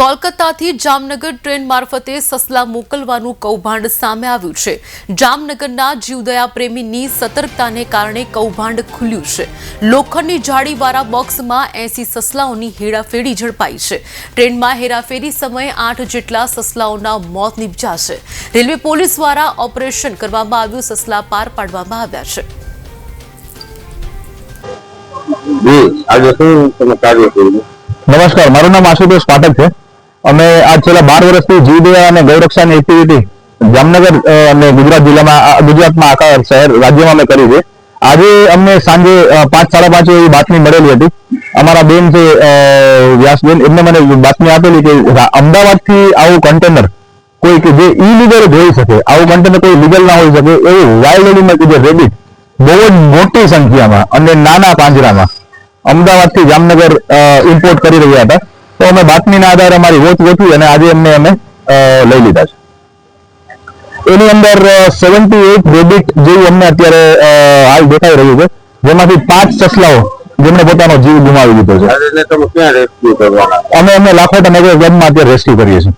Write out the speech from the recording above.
કોલકાતાથી Jamnagar train મારફતે સસલા મોકલવાનું કૌભાંડ સામે આવ્યું છે. જામનગરના જીવદયા પ્રેમીની સતર્કતાને કારણે કૌભાંડ ખુલ્યું છે. લોખંડની જાળીવાળા બોક્સમાં એસી સસલાઓની હેરાફેરી ઝડપાઈ છે. ટ્રેનમાં હેરાફેરી સમયે આઠ જેટલા સસલાઓના મોત નીપજ્યા છે રેલવે પોલીસ દ્વારા ઓપરેશન કરવામાં આવ્યું સસલા પાર પાડવામાં આવ્યા છે. નમસ્કાર મારું નામ આશુતોષ પાઠક છે. અમે આ છેલ્લા બાર વર્ષથી જીવદયા અને ગૌરક્ષાની એક્ટિવિટી જામનગર અને ગુજરાત જિલ્લામાં ગુજરાતમાં આખા શહેર, રાજ્યમાં અમે કરી છે. આજે અમને સાંજે પાંચ, સાડા પાંચે એવી બાતમી મળેલી હતી. અમારા બેન છે વ્યાસબેન, એમને મને બાતમી આપેલી કે અમદાવાદથી આવું કન્ટેનર કોઈ કે જે ઇલીગલ જોઈ શકે, આવું કન્ટેનર કોઈ લીગલ ના હોઈ શકે, એવું વાઇલ્ડ એનિમલ કે જે રેબિટ બહુ જ મોટી સંખ્યામાં અને નાના પાંજરામાં અમદાવાદથી જામનગર ઇમ્પોર્ટ કરી રહ્યા હતા. તો અમે બાતમીના આધારે અમારી વોચ ગોઠવી અને આજે એમને અમે લઈ લીધા છે. એની અંદર સેવન્ટી એટ રેબિટ જેવું અમને અત્યારે હાલ દેખાઈ રહ્યું છે. જેમાંથી પાંચ સસલાઓ જેમણે પોતાનો જીવ ગુમાવી દીધો છે. અમે એમને લાખોટા નગર ગામમાં અત્યારે રેસ્ક્યુ કરીએ છીએ.